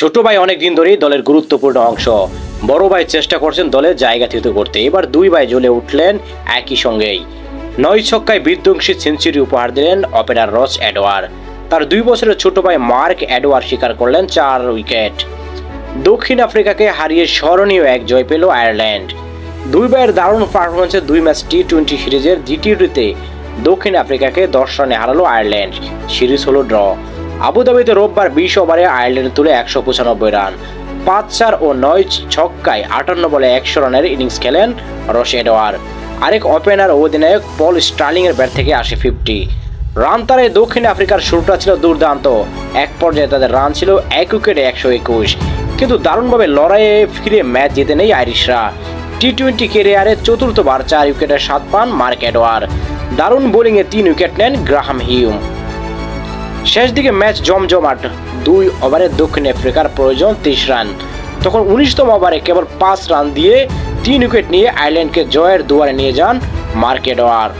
ছোট ভাই অনেকদিন ধরেই দলের গুরুত্বপূর্ণ অংশ। বড় ভাই চেষ্টা করছেন দলের জায়গা থিত করতে। এবার দুই ভাই জ্বলে উঠলেন একই সঙ্গেই। নয় ছক্কায় বিধ্বংসী সেঞ্চুরি উপহার দিলেন ওপেনার রস অ্যাডওয়ার তার দুই বছরের ছোট ভাই মার্ক অ্যাডওয়ার স্বীকার করলেন চার উইকেট। দক্ষিণ আফ্রিকাকে হারিয়ে স্মরণীয় এক জয় পেল আয়ারল্যান্ড। দুই ভাইয়ের দারুণ পারফরমেন্সে দুই ম্যাচ টি টোয়েন্টি সিরিজের দ্বিতীয়টিতে দক্ষিণ আফ্রিকাকে দশ রানে হারালো আয়ারল্যান্ড। সিরিজ হলো ড্র। আবুধাবিতে রোববার বিশ ওভারে আয়ারল্যান্ড তুলে একশো পঁচানব্বই রান। পাঁচ চার ও নয় ছক্কায় আটান্ন বলে একশো রানের ইনিংস খেলেন রশ এডওয়ার আরেক ওপেনার অধিনায়ক পল স্টার্লিংয়ের ব্যাট থেকে আসে ফিফটি। রান তারায় দক্ষিণ আফ্রিকার শুরুটা ছিল দুর্দান্ত। এক পর্যায়ে তাদের রান ছিল এক উইকেটে একশো একুশ। কিন্তু দারুণভাবে লড়াইয়ে ফিরে ম্যাচ জিতে নেই আইরিশরা। টি টোয়েন্টি কেরিয়ারে চতুর্থবার চার উইকেটে সাত পান মার্ক এডওয়ার দারুণ বোলিংয়ে তিন উইকেট নেন গ্রাহাম হিউম। শেষ দিকে ম্যাচ জমজমাট। দুই ওভারে দক্ষিণ আফ্রিকার প্রয়োজন তেইশ রান। তখন উনিশতম ওভারে কেবল পাঁচ রান দিয়ে তিন উইকেট নিয়ে আয়ারল্যান্ডকে জয়ের দুয়ারে নিয়ে যান মার্কেট এডওয়ার